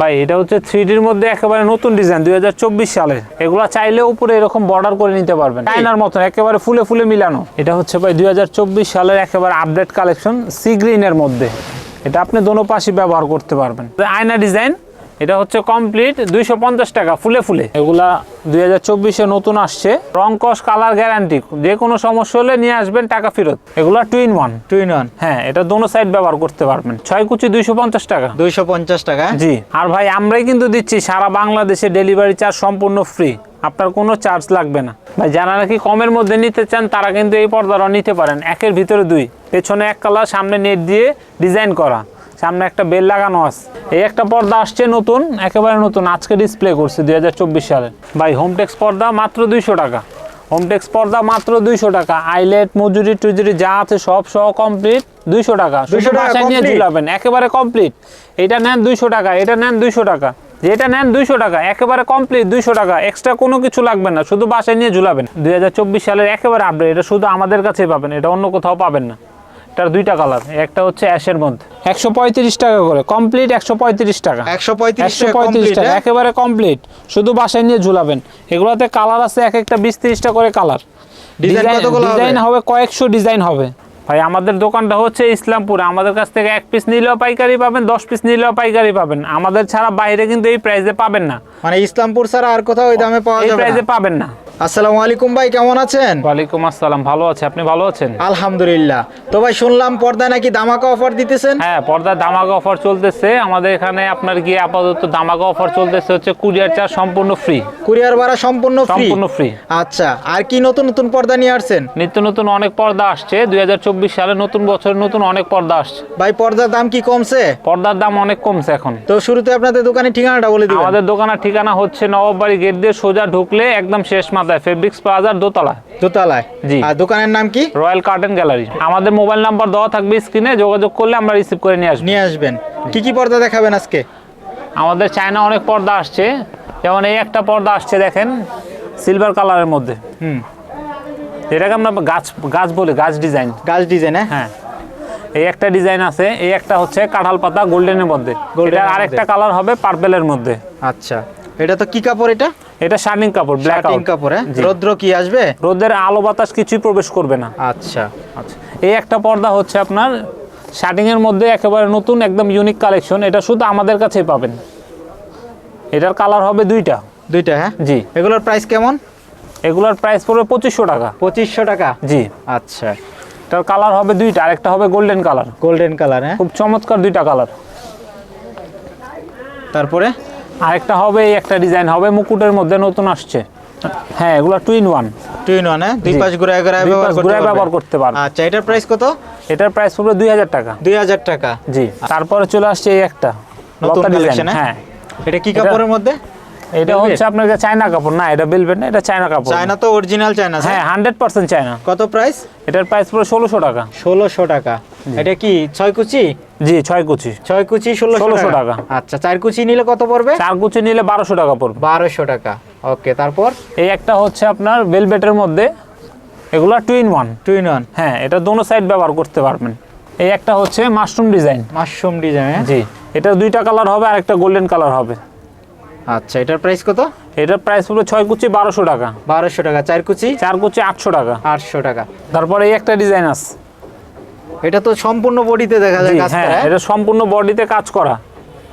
ভাই এটা হচ্ছে থ্রি ডির মধ্যে একেবারে নতুন ডিজাইন দুই হাজার চব্বিশ সালের এগুলো চাইলে উপরে এরকম বর্ডার করে নিতে পারবেন। চাইনার মতন একেবারে ফুলে ফুলে মিলানো। এটা হচ্ছে ভাই দুই হাজার চব্বিশ সালের একেবারে আপডেট কালেকশন সি গ্রিনের মধ্যে। এটা আপনি দোনো পাশে ব্যবহার করতে পারবেন। আয়না ডিজাইন এটা হচ্ছে কমপ্লিট দুইশো পঞ্চাশ টাকা ফুলে ফুলে। এগুলা দুই হাজার চব্বিশে নতুন আসছে। রং কস কালার গ্যারান্টি যে কোনো সমস্যা হলে নিয়ে আসবেন টাকা ফেরত। এগুলা two in one two in one হ্যাঁ এটা দোনো সাইড ব্যবহার করতে পারবেন। ছয় কুচি দুইশো পঞ্চাশ টাকা। দুইশো পঞ্চাশ টাকা? জি। আর ভাই আমরাই কিন্তু দিচ্ছি সারা বাংলাদেশে ডেলিভারি চার্জ সম্পূর্ণ ফ্রি আপনার কোনো চার্জ লাগবে না। ভাই যারা নাকি কমের মধ্যে নিতে চান তারা কিন্তু এই পর্দাটা নিতে পারেন। একের ভিতরে দুই। পেছনে এক কালার সামনে নেট দিয়ে ডিজাইন করা। সামনে একটা বেল লাগানো আছে। এই একটা পর্দা আসছে নতুন একেবারে নতুন আজকে ডিসপ্লে করছে দুই হাজার চব্বিশ সালে। ভাই হোমটেক্স পর্দা মাত্র দুইশো টাকা। হোমটেক্স পর্দা মাত্র দুইশো টাকা। আইলেট মজুরি টুজুরি যা আছে সব সহ কমপ্লিট দুইশো টাকা। 200 শুধু টাকা নিয়ে ঝুলাবেন একেবারে কমপ্লিট এটা নেন দুইশো টাকা এটা নেন দুইশো টাকা। যেটা নেন দুইশো টাকা একেবারে কমপ্লিট দুইশো টাকা। এক্সট্রা কোনো কিছু লাগবে না শুধু বাসায় নিয়ে ঝুলাবেন। দুই হাজার চব্বিশ সালের একেবারে আপডেট এটা শুধু আমাদের কাছেই পাবেন এটা অন্য কোথাও পাবেন না। এটার দুইটা কালার একটা হচ্ছে অ্যাশের মধ্যে। একশো পঁয়ত্রিশ টাকা করে কমপ্লিট একশো পঁয়ত্রিশ টাকা। একশো পঁয়ত্রিশ টাকা পঁয়ত্রিশ টাকা হ্যাঁ? একেবারে কমপ্লিট। শুধু বাসায় নিয়ে ঝুলাবেন। এগুলোতে কালার আছে এক একটা বিশ তিরিশটা করে কালার। ডিজাইন হবে? কয়েকশো ডিজাইন হবে। ভাই আমাদের দোকানটা হচ্ছে ইসলামপুর। আমাদের কাছ থেকে এক পিস নিলেও পাইকারি পাবেন দশ পিস নিলেও পাইকারি পাবেন। আমাদের ছাড়া বাইরে কিন্তু এই প্রাইসে পাবেন না। মানে ইসলামপুর ছাড়া আর কোথাও ওই দামে পাওয়া এই যাবে প্রাইসে পাবেন না। আসসালামু আলাইকুম ভাই কেমন আছেন? ওয়ালাইকুম আসসালাম ভালো আছে। আপনি ভালো আছেন? আলহামদুলিল্লাহ। তো ভাই শুনলাম পর্দায় নাকি দামাকা অফার দিতেছেন? হ্যাঁ পর্দার দামাকা অফার চলতেছে। আমাদের এখানে আপনার গিয়ে আপাতত দামাকা অফার চলতেছে হচ্ছে কুরিয়ার চার্জ সম্পূর্ণ ফ্রি কুরিয়ার ভাড়া সম্পূর্ণ ফ্রি সম্পূর্ণ ফ্রি আচ্ছা আর কি নতুন নতুন পর্দা নিয়ে আসছেন? নিত্য নতুন অনেক পর্দা আসছে। দুই হাজার চব্বিশ সালে নতুন বছরের নতুন অনেক পর্দা আসছে। ভাই পর্দার দাম কি কমছে? পর্দার দাম অনেক কমছে এখন। তো শুরুতে আপনাদের দোকানের ঠিকানাটা বলে দিবেন। আমাদের দোকানের ঠিকানা হচ্ছে নবাববাড়ি গেট দিয়ে সোজা ঢুকলে একদম শেষ মাথায় ফেব্রিক্স প্লাজার দোতলা দোতলায়? জি। আর দোকানের নাম কি? রয়্যাল কার্টেন গ্যালারি আমাদের মোবাইল নাম্বার দেওয়া থাকবে স্ক্রিনে যোগাযোগ করলে আমরা রিসিভ করে নিয়ে আসব। নিয়ে আসবেন। কি কি পর্দা দেখাবেন আজকে? আমাদের চায়না অনেক পর্দা আসছে। যেমন এই একটা পর্দা আসছে দেখেন সিলভার কালারের মধ্যে। হুম। যেটাকে আমরা গাছ গাছ বলি গাছ ডিজাইন গাছ ডিজাইন হ্যাঁ? হ্যাঁ। এই একটা ডিজাইন আছে এই একটা হচ্ছে কাঁঠাল পাতা গোল্ডেনের মধ্যে। এটা আরেকটা কালার হবে পার্পেলের মধ্যে। আচ্ছা। এটা তো কি কাপড় এটা? এটা শার্টিং কাপড় ব্ল্যাক শার্টিং কাপড় হ্যাঁ। রৌদ্র কি আসবে? রোদের আলো বাতাস কিছুই প্রবেশ করবে না। আচ্ছা। আচ্ছা। এই একটা পর্দা হচ্ছে আপনার শার্টিং এর মধ্যে একেবারে নতুন একদম ইউনিক কালেকশন এটা শুধু আমাদের কাছেই পাবেন। এটার কালার হবে দুইটা। দুইটা হ্যাঁ? জি। এগুলোর প্রাইস কেমন? এগুলোর প্রাইস পড়বে পঁচিশশো টাকা। পঁচিশশো টাকা? জি। আচ্ছা। এটার কালার হবে দুইটা আরেকটা হবে গোল্ডেন কালার গোল্ডেন কালার হ্যাঁ? খুব চমৎকার দুইটা কালার তারপরে? আরেকটা হবে এই একটা ডিজাইন হবে মুকুটের মধ্যে নতুন আসছে। হ্যাঁ এগুলো two in one two in one হ্যাঁ? দুই পাঁচ পাশ ঘুরায় পারবে। ব্যবহার করতে পারবে। আচ্ছা এটার প্রাইস কত? এটার প্রাইস পড়বে দুই হাজার টাকা। দুই হাজার টাকা। জি তারপরে চলে আসছে এই একটা। নতুন কালেকশন হ্যাঁ? এটা কি কাপড়ের মধ্যে? এটা? হচ্ছে আপনার চায়না কাপড় না এটা বেলবেন না এটা চায়না কাপড়। চায়না তো অরিজিনাল চায়না হ্যাঁ হান্ড্রেড পার্সেন্ট চায়না। কত প্রাইস এটার প্রাইস পুরো ষোলোশো টাকা। ষোলোশো টাকা। এটা কি ছয় কুচি? জি ছয় কুচি। ছয় কুচি ষোলোশো 1600 টাকা। টাকা। আচ্ছা চার কুচি নিলে কত পড়বে? চার কুচি নিলে বারোশো টাকা পড়বে। বারোশো টাকা। ওকে তারপর? এই একটা হচ্ছে আপনার বেলবেটের মধ্যে এগুলা two in one two in one হ্যাঁ এটা দোনো সাইড ব্যবহার করতে পারবেন। এই একটা হচ্ছে মাশরুম ডিজাইন মাশরুম ডিজাইন জি এটা দুইটা কালার হবে আর একটা গোল্ডেন কালার হবে। আচ্ছা এটার প্রাইস কত? এটার প্রাইস পুরো ছয় কুচি বারোশো টাকা। বারোশো টাকা চার কুচি? চার কুচি আটশো টাকা। আটশো টাকা। তারপরে এই একটা ডিজাইন আছে। এটা তো সম্পূর্ণ বডিতে দেখা যায় কাজ হ্যাঁ করা এটা সম্পূর্ণ বডিতে কাজ করা।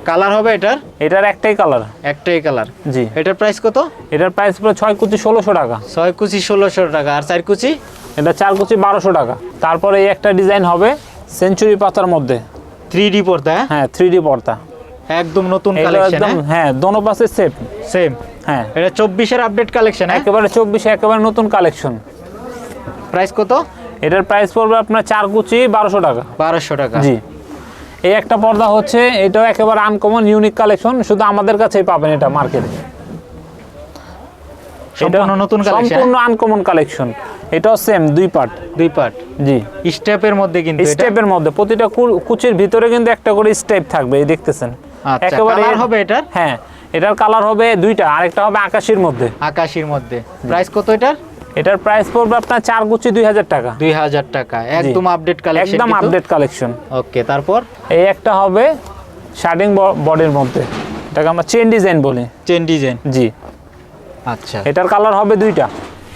কালার হবে এটার? এটার একটাই কালার। একটাই কালার। জি। এটার প্রাইস কত? এটার প্রাইস পুরো ছয় কুচি ষোলোশো টাকা। ছয় কুচি ষোলোশো টাকা আর চার কুচি? এটা চার কুচি বারোশো টাকা। তারপরে এই একটা ডিজাইন হবে সেঞ্চুরি পাতার মধ্যে। থ্রি ডি পড়তা হ্যাঁ? হ্যাঁ থ্রি ডি পর্দা। একদম নতুন কালেকশন হ্যাঁ? দোনো পাশে সেম সেম হ্যাঁ। এটা চব্বিশের আপডেট কালেকশন হ্যাঁ? একেবারে চব্বিশে একেবারে নতুন কালেকশন প্রাইস কত? এটার প্রাইস পড়বে আপনার চার কুচি বারোশো টাকা। বারোশো টাকা। জি। এই একটা পর্দা হচ্ছে এটাও একেবারে আনকমন ইউনিক কালেকশন শুধু আমাদের কাছেই পাবেন এটা মার্কেটে সম্পূর্ণ নতুন কালেকশন সম্পূর্ণ আনকমন কালেকশন এটাও সেম দুই পার্ট দুই পার্ট জি। স্টেপের মধ্যে কিন্তু এটা। স্টেপের মধ্যে প্রতিটা কুচির ভিতরে কিন্তু একটা করে স্টেপ থাকবে এই দেখতেছেন। আচ্ছা কালার হবে এটার? হ্যাঁ এটার কালার হবে দুইটা আরেকটা হবে আকাশির মধ্যে। আকাশির মধ্যে। প্রাইস কত এটার? এটার প্রাইস পড়বে আপনার চার কুচি দুই হাজার টাকা। দুই হাজার টাকা। একদম আপডেট কালেকশন একদম আপডেট কালেকশন ওকে তারপর? এই একটা হবে শার্টিং বডির মধ্যে। এটাকে আমরা চেন ডিজাইন বলি। চেন ডিজাইন জি। আচ্ছা। এটার কালার হবে দুইটা।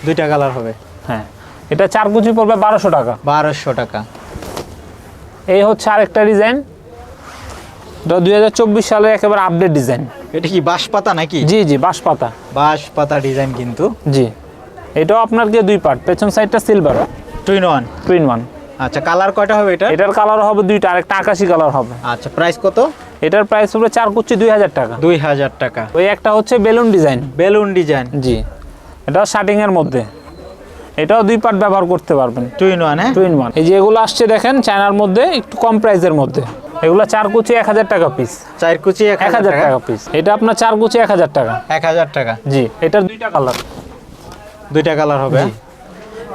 দুইটা কালার হবে? হ্যাঁ। এটা চার কুচি পড়বে বারোশো টাকা। বারোশো টাকা। এই হচ্ছে আরেকটা ডিজাইন এটা দুই হাজার চব্বিশ সালের একেবারে আপডেট ডিজাইন এটা কি বাঁশ পাতা নাকি? জি জি বাঁশ পাতা ডিজাইন কিন্তু। জি। এটাও আপনার গিয়ে দুই পার্ট পেছন সাইডটা silver two in one two in one আচ্ছা কালার কয়টা হবে এটা এটার কালার হবে দুইটা আরেকটা আকাশি কালার হবে। আচ্ছা প্রাইস কত? এটার প্রাইস হবে চার কুচি দুই হাজার টাকা। দুই হাজার টাকা। ওই একটা হচ্ছে বেলুন ডিজাইন বেলুন ডিজাইন জি। এটাও শার্টিং এর মধ্যে। এটাও দুই পার্ট ব্যবহার করতে পারবেন। টুইন ওয়ান হ্যাঁ? টুইন ওয়ান এই যে এগুলো আসছে দেখেন চায়নার মধ্যে একটু কম প্রাইসের মধ্যে। এগুলো চার কুচি এক হাজার টাকা পিস চার কুচি এক হাজার টাকা? পিস এটা আপনার চার কুচি এক হাজার টাকা। এক হাজার টাকা। জি এটার দুইটা কালার দুইটা কালার হবে।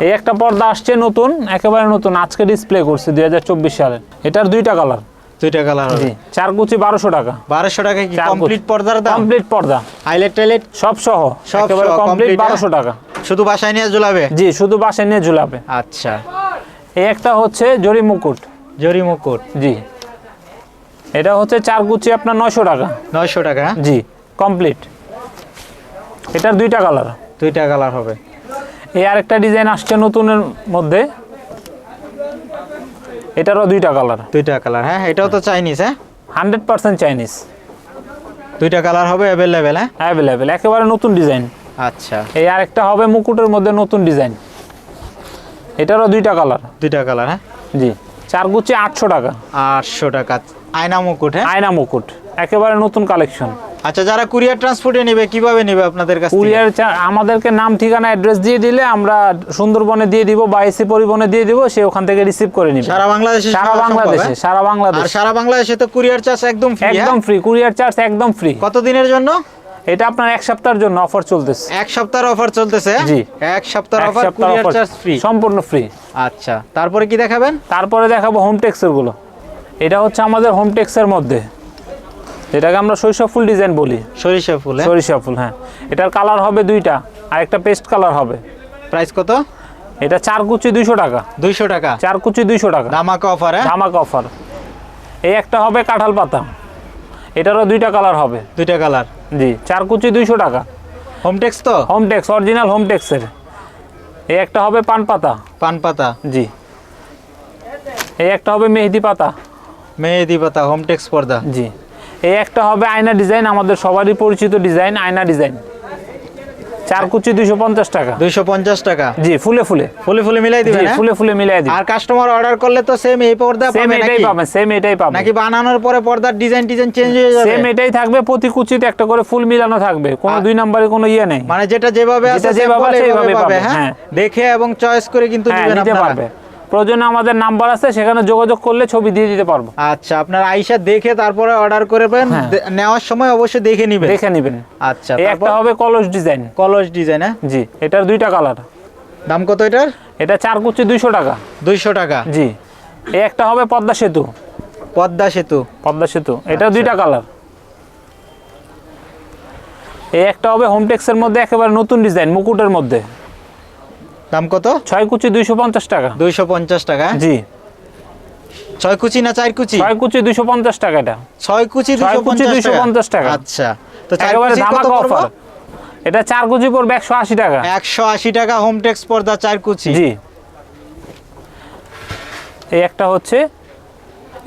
এই একটা পর্দা আসছে নতুন একেবারে নতুন আজকে ডিসপ্লে করছে দুই হাজার চব্বিশ সালে। এটার দুইটা কালার দুইটা কালার হবে। জি চার কুচি বারোশো টাকা। বারোশো টাকা কি কমপ্লিট পর্দার দাম? কমপ্লিট পর্দা। হাইলাইট টাইলাইট সব সহ সব কমপ্লিট বারোশো টাকা। শুধু বাসায় নিয়ে ঝুলাবে? জি শুধু বাসায় নিয়ে ঝুলাবে। আচ্ছা। এই একটা হচ্ছে জরি মুকুট। জরি মুকুট। জি। এটা হচ্ছে চার কুচি আপনার নয়শো টাকা। নয়শো টাকা হ্যাঁ? জি কমপ্লিট এটার দুইটা কালার দুইটা কালার হবে। এই আরেকটা ডিজাইন আসছে নতুনের মধ্যে। এটারও দুইটা কালার দুইটা কালার হ্যাঁ? এটাও তো চাইনিজ হ্যাঁ? হান্ড্রেড পার্সেন্ট চাইনিজ দুইটা কালার হবে অ্যাভেলেবেল হ্যাঁ? অ্যাভেলেবেল একেবারে নতুন ডিজাইন আচ্ছা। এই আরেকটা হবে মুকুটের মধ্যে নতুন ডিজাইন এটারও দুইটা কালার দুইটা কালার হ্যাঁ? জি। চার আটশো টাকা। আটশো টাকা। আয়না মুকুট হ্যাঁ? আয়না মুকুট একেবারে নতুন কালেকশন। আচ্ছা যারা কুরিয়ার ট্রান্সপোর্টে নেবে কীভাবে নেবে আপনাদের কাছে কুরিয়ার আমাদেরকে নাম ঠিকানা অ্যাড্রেস দিয়ে দিলে আমরা সুন্দরবনে দিয়ে দিব বা এসি পরিবহনে দিয়ে দিব সে ওখান থেকে রিসিভ করে নিবে। সারা বাংলাদেশে সারা বাংলাদেশে হ্যাঁ? সারা বাংলাদেশ। সারা বাংলাদেশে তো কুরিয়ার চার্জ একদম ফ্রি একদম ফ্রি কুরিয়ার চার্জ একদম ফ্রি কত দিনের জন্য? এটা আপনার এক সপ্তাহের জন্য অফার চলতেছে। এক সপ্তাহের অফার চলতেছে? জি। এক সপ্তাহের অফার কুরিয়ার চার্জ ফ্রি সম্পূর্ণ ফ্রি আচ্ছা তারপরে কি দেখাবেন? তারপরে দেখাবো হোম টেক্সেরগুলো। এটা হচ্ছে আমাদের হোম টেক্সের মধ্যে। এটাকে আমরা শৈশব ফুল ডিজাইন বলি। সরিষা ফুল হ্যাঁ? সরিষা ফুল হ্যাঁ। এটার কালার হবে দুইটা আর একটা পেস্ট কালার হবে। প্রাইস কত? এটা চার কুচি দুইশো টাকা। দুইশো টাকা। চার কুচি দুইশো টাকা। ধামাকা অফার হ্যাঁ? ধামাকা অফার এই একটা হবে কাঁঠাল পাতা। এটারও দুইটা কালার হবে। দুইটা কালার। জি চার কুচি দুইশো টাকা। হোমটেক্স তো? হোমটেক্স অরিজিনাল হোমটেক্সের এই একটা হবে পান পাতা। পান পাতা? জি। এই একটা হবে মেহেদি পাতা। মেহেদি পাতা হোমটেক্স পর্দা। জি। এই একটা হবে আয়না ডিজাইন আমাদের সবারই পরিচিত ডিজাইন আয়না ডিজাইন। চার কুচি দুইশো পঞ্চাশ টাকা। দুইশো পঞ্চাশ টাকা? জি ফুলে ফুলে। ফুলে ফুলে মিলাই দিবেন? ফুলে ফুলে মিলাই আর কাস্টমার অর্ডার করলে তো সেম এই পর্দা সেম এটাই পাবে পাবেন সেম এটাই পাবেন নাকি বানানোর পরে পর্দার ডিজাইন ডিজাইন চেঞ্জ হয়ে যাবে? সেম এটাই থাকবে প্রতি কুচিতে একটা করে ফুল মিলানো থাকবে। কোনো দুই নম্বরে কোনো ইয়ে নেই। মানে যেটা যেভাবে আছে যেভাবে পাবে পাবে, হ্যাঁ? হ্যাঁ। দেখে এবং চয়েস করে কিন্তু হ্যাঁ নিতে পারবে। প্রয়োজনে আমাদের নাম্বার আছে সেখানে যোগাযোগ করলে ছবি দিয়ে দিতে পারব। আচ্ছা আপনার আইসা দেখে তারপরে অর্ডার করবেন হ্যাঁ। নেওয়ার সময় অবশ্যই দেখে নিবেন। দেখে নেবেন। আচ্ছা একটা হবে কলস ডিজাইন। কলস ডিজাইন হ্যাঁ? জি এটার দুইটা কালার। দাম কত এটার? এটা চার কুচি দুইশো টাকা। দুইশো টাকা। জি এই একটা হবে পদ্মা সেতু। পদ্মা সেতু। পদ্মা সেতু এটা আচ্ছা। দুইটা কালার। এই একটা হবে হোমটেক্সের মধ্যে একেবারে নতুন ডিজাইন মুকুটের মধ্যে। দাম কত? ছয় কুচি দুইশো পঞ্চাশ টাকা। দুইশো পঞ্চাশ টাকা? জি। ছয় কুচি না চার কুচি? ছয় কুচি দুইশো পঞ্চাশ টাকা এটা। ছয় কুচি ছয় দুইশো পঞ্চাশ টাকা। আচ্ছা। তো চার একেবারে কুচি ধামাকা অফার এটা চার কুচি পড়বে একশো আশি টাকা। একশো আশি টাকা হোম টেক্স পর্দা চার কুচি। জি। এই একটা হচ্ছে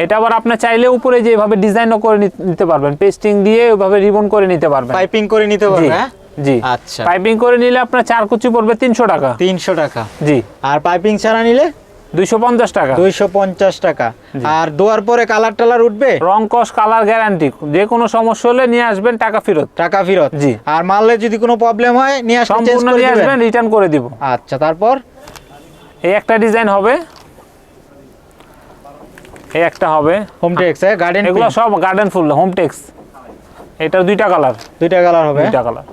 এটা আবার আপনি চাইলে উপরে যে এভাবে ডিজাইনও করে নিতে পারবেন। পেস্টিং দিয়ে ওইভাবে রিবন করে নিতে পারবেন। পাইপিং করে নিতে জি। পারবে হ্যাঁ? জি। আচ্ছা। পাইপিং করে নিলে আপনার চার কুচি পড়বে তিনশো টাকা। তিনশো টাকা। জি। আর পাইপিং ছাড়া নিলে? দুইশো পঞ্চাশ টাকা। দুইশো পঞ্চাশ টাকা। আর দোয়ার পরে কালার টালার উঠবে? রং কস কালার গ্যারান্টি। যে কোনো সমস্যা হলে নিয়ে আসবেন টাকা ফেরত। টাকা ফেরত? জি। আর মারলে যদি কোনো প্রবলেম হয় নিয়ে সম্পূর্ণ নিয়ে আসবেন রিটার্ন করে দিব। আচ্ছা তারপর? এই একটা ডিজাইন হবে। এই একটা হবে। হোম টেক্স গার্ডেন এগুলো সব গার্ডেন ফুল হোম টেক্স এটার দুইটা কালার দুইটা কালার হবে দুইটা কালার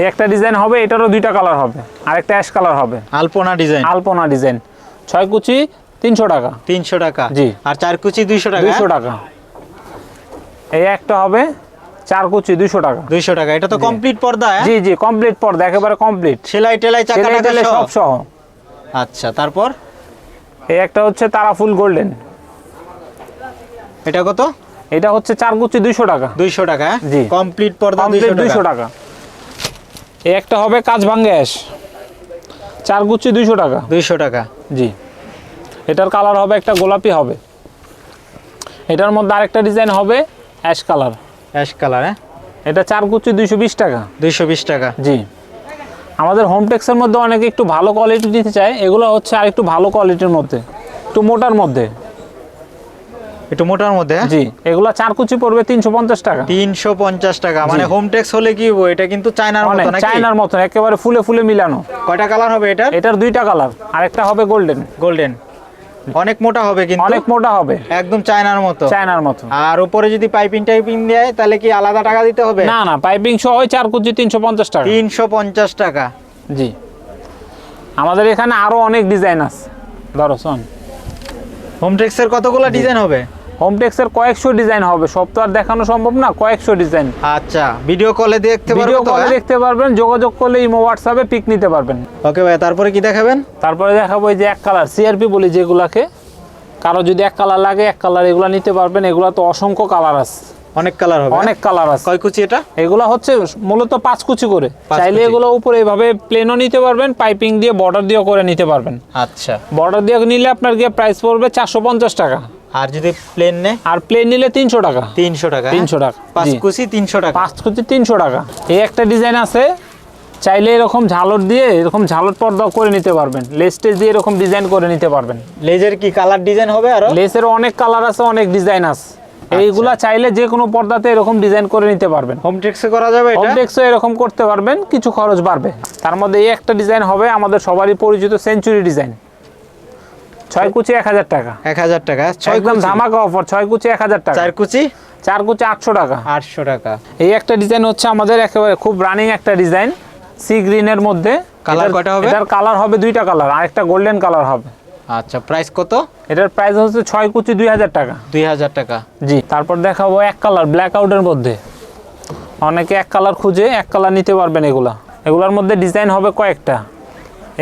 এই একটা ডিজাইন হবে এটারও দুইটা কালার হবে আর একটা অ্যাশ কালার হবে। আলপনা ডিজাইন। আলপনা ডিজাইন। ছয় কুচি তিনশো টাকা। তিনশো টাকা। জি। আর চার কুচি দুইশো টাকা? দুইশো টাকা। এই একটা হবে চার কুচি দুইশো টাকা। দুইশো টাকা। এটা তো কমপ্লিট পর্দা হ্যাঁ? জি জি কমপ্লিট পর্দা একেবারে কমপ্লিট সেলাই টেলাই চাকা টাকা সব সহ। আচ্ছা তারপর? এই একটা হচ্ছে তারা ফুল গোল্ডেন। এটা কত? এটা হচ্ছে চার কুচি দুইশো টাকা। দুইশো টাকা জি। কমপ্লিট পর্দা দুইশো টাকা। এই একটা হবে কাজ ভাঙ্গে অ্যাশ। চার গুচ্ছি দুইশো টাকা। দুইশো টাকা। জি। এটার কালার হবে একটা গোলাপি হবে। এটার মধ্যে আরেকটা ডিজাইন হবে অ্যাশ কালার। অ্যাশ কালার হ্যাঁ? এটা চার গুচি দুইশো বিশ টাকা। দুইশো বিশ টাকা। জি। আমাদের হোম টেক্সের মধ্যে অনেকে একটু ভালো কোয়ালিটি নিতে চায়। এগুলো হচ্ছে আর একটু ভালো কোয়ালিটির মধ্যে একটু মোটার মধ্যে। একটু মোটার মধ্যে হ্যাঁ? জি। এগুলো চার কুচি পড়বে তিনশো পঞ্চাশ টাকা। তিনশো পঞ্চাশ টাকা। মানে হোম টেক্স হলে কি হব? এটা কিন্তু চায়নার মতো নাকি? চায়নার মতন একেবারে ফুলে ফুলে মিলানো। কয়টা কালার হবে এটা এটার দুইটা কালার আরেকটা হবে গোল্ডেন গোল্ডেন অনেক মোটা হবে কিন্তু? অনেক মোটা হবে। একদম চায়নার মতো। চায়নার মতো। আর উপরে যদি পাইপিং টাইপিং দেয় তাহলে কি আলাদা টাকা দিতে হবে? না না পাইপিং সহ ওই চার কুচি তিনশো পঞ্চাশ টাকা। তিনশো পঞ্চাশ টাকা। জি। আমাদের এখানে আরও অনেক ডিজাইন আছে। ধরো শোন। হোম ট্যাক্সের কতগুলো ডিজাইন হবে? হোম টেক্সের কয়েকশো ডিজাইন হবে। সব তো আর দেখানো সম্ভব না কয়েকশো ডিজাইন আচ্ছা ভিডিও কলে দেখতে ভিডিও পারব তো হ্যাঁ? কলে দেখতে পারবেন যোগাযোগ করলে ইমো হোয়াটসঅ্যাপে পিক নিতে পারবেন। ওকে ভাই তারপরে কি দেখাবেন? তারপরে দেখাবো এই যে এক কালার সিআরপি বলি যেগুলাকে। কারও যদি এক কালার লাগে এক কালার এগুলো নিতে পারবেন এগুলো তো অসংখ্য কালার আছে। অনেক কালার হবে অনেক কালার আছে। কয় কুচি এটা? এগুলা হচ্ছে মূলত পাঁচ কুচি করে। চাইলে এগুলো উপরে এভাবে প্লেনও নিতে পারবেন পাইপিং দিয়ে বর্ডার দিয়েও করে নিতে পারবেন। আচ্ছা। বর্ডার দিয়ে নিলে আপনার গিয়ে প্রাইস পড়বে চারশো পঞ্চাশ টাকা। আর যদি প্লেন নে আর প্লেন নিলে তিনশো টাকা। তিনশো টাকা হ্যাঁ? 300 টাকা, পাঁচ কুচি তিনশো টাকা। পাঁচ কুচি তিনশো টাকা। এই একটা ডিজাইন আছে চাইলে এরকম ঝালর দিয়ে এরকম ঝালর পর্দা করে নিতে পারবেন। লেস্টেজ দিয়ে এরকম ডিজাইন করে নিতে পারবেন। লেজের কি কালার ডিজাইন হবে আর? লেসের অনেক কালার আছে অনেক ডিজাইন আছে। এইগুলা চাইলে যে কোনো পর্দাতে এরকম ডিজাইন করে নিতে পারবেন। হোম টেক্সে করা যাবে এটা? কমপ্লেক্সও এরকম করতে পারবেন কিছু খরচ বাড়বে। তার মধ্যে এই একটা ডিজাইন হবে আমাদের সবারই পরিচিত সেঞ্চুরি ডিজাইন ছয় কুচি এক হাজার টাকা। এক হাজার টাকা। ছয় একদম ধামাকা অফার ছয় কুচি এক হাজার টাকা। চার কুচি? চার কুচি আটশো টাকা। আটশো টাকা। এই একটা ডিজাইন হচ্ছে আমাদের একেবারে খুব রানিং একটা ডিজাইন সি গ্রিনের মধ্যে। কালার কয়টা হবে? এটার কালার হবে দুইটা কালার আরেকটা গোল্ডেন কালার হবে। আচ্ছা প্রাইস কত? এটার প্রাইস হচ্ছে ছয় কুচি দুই হাজার টাকা। দুই হাজার টাকা। জি তারপর দেখাবো এক কালার ব্ল্যাক আউটের মধ্যে। অনেকে এক কালার খুঁজে এক কালার নিতে পারবেন এগুলা। এগুলার মধ্যে ডিজাইন হবে কয়েকটা।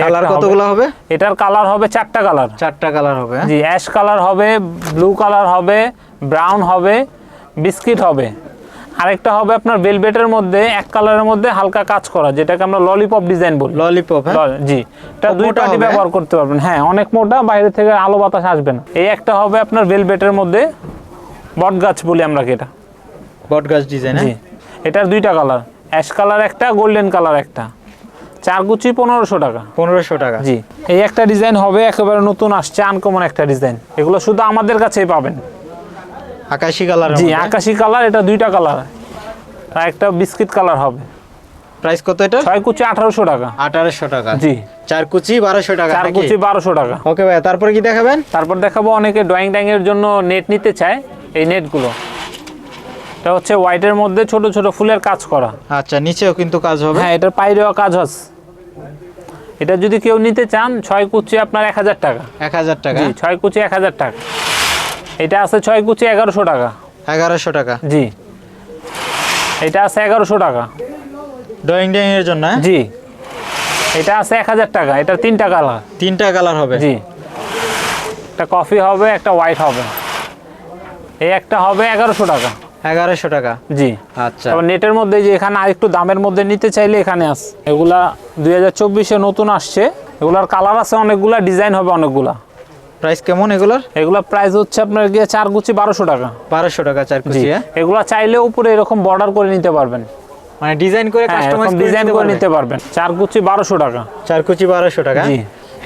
কালার কতগুলো হবে? এটার কালার হবে চারটা কালার চারটা কালার হবে হ্যাঁ? জি অ্যাশ কালার হবে ব্লু কালার হবে ব্রাউন হবে বিস্কিট হবে। আরেকটা হবে আপনার ভেলভেটের মধ্যে এক কালারের মধ্যে হালকা কাজ করা যেটাকে আমরা ললিপপ ডিজাইন বলি। ললিপপ হ্যাঁ? জি। এটা দুই পার্টি ব্যবহার করতে পারবেন। হ্যাঁ অনেক মোটা বাইরে থেকে আলো বাতাস আসবে না। এই একটা হবে আপনার ভেলভেটের মধ্যে বট গাছ বলি আমরা কি এটা? বট গাছ ডিজাইন জি। এটার দুইটা কালার অ্যাশ কালার একটা গোল্ডেন কালার একটা। চার গুচি পনেরোশো টাকা। পনেরোশো টাকা। জি। এই একটা ডিজাইন হবে একেবারে নতুন আসছে আনকমন একটা ডিজাইন এগুলো শুধু আমাদের কাছেই পাবেন। আকাশি কালার জি আকাশি কালার এটা দুইটা কালার। আর একটা বিস্কিট কালার হবে। প্রাইস কত এটা? ছয় কুচি আঠারোশো টাকা। আঠারোশো টাকা। জি। চার কুচি বারোশো টাকা চার কুচি বারোশো টাকা। ওকে ভাই তারপরে কি দেখাবেন? তারপর দেখাবো অনেকে ড্রয়িং ড্যাং এর জন্য নেট নিতে চায় এই নেটগুলো এটা হচ্ছে হোয়াইটের মধ্যে ছোট ছোট ফুলের কাজ করা। আচ্ছা নিচেও কিন্তু কাজ হবে। হ্যাঁ এটার পাইরেও কাজ আছে। এটা যদি কেউ নিতে চান ছয় কুচি আপনার এক হাজার টাকা। এক হাজার টাকা। ছয় কুচি এক হাজার টাকা। এটা আছে ছয় কুচি এগারোশো টাকা। এগারোশো টাকা। জি। এটা আছে এগারোশো টাকা। ড্রয়িং ড্রয়িং এর জন্য হ্যাঁ? জি। এটা আছে এক হাজার টাকা এটা তিনটা কালার। তিনটা কালার হবে। জি। একটা কফি হবে একটা হোয়াইট হবে। এই একটা হবে এগারোশো টাকা। এগারোশো টাকা। জি। আচ্ছা। নেটের মধ্যে যে এখানে আরেকটু দামের মধ্যে নিতে চাইলে এখানে আস এগুলা দুই হাজার চব্বিশে নতুন আসছে। এগুলার কালার আছে অনেকগুলা ডিজাইন হবে অনেকগুলা। প্রাইস কেমন এগুলোর? এগুলা প্রাইস হচ্ছে আপনার গিয়ে চার গুচি বারোশো টাকা। বারোশো টাকা চার কুচি হ্যাঁ? এগুলা চাইলে উপরে এরকম বর্ডার করে নিতে পারবেন। মানে ডিজাইন করে হ্যাঁ কাস্টমাইজ ডিজাইন করে নিতে পারবেন। চার কুচি বারোশো টাকা। চার কুচি বারোশো টাকা? জি।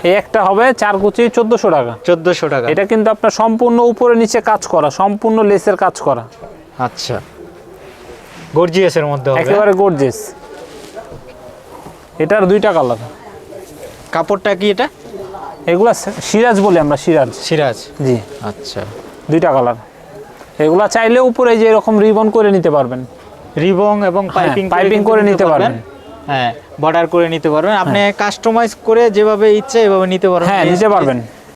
এই একটা হবে চার কুচি চোদ্দশো টাকা। চোদ্দশো টাকা। এটা কিন্তু আপনার সম্পূর্ণ উপরে নিচে কাজ করা সম্পূর্ণ লেসের কাজ করা। আচ্ছা। গর্জিয়াসের মধ্যে একেবারে গর্জেস এটার দুইটা কালার কাপড়টা কি এটা? এগুলা সিরাজ বলি আমরা সিরাজ। সিরাজ? জি। আচ্ছা। দুইটা কালার এগুলা চাইলে উপরে যে এরকম রিবন করে নিতে পারবেন। রিবন এবং পাইপিং পাইপিং হ্যাঁ, করে নিতে পারবেন। হ্যাঁ বর্ডার করে নিতে পারবেন। আপনি কাস্টমাইজ করে যেভাবে ইচ্ছে এভাবে নিতে পারবেন। হ্যাঁ নিতে পারবেন।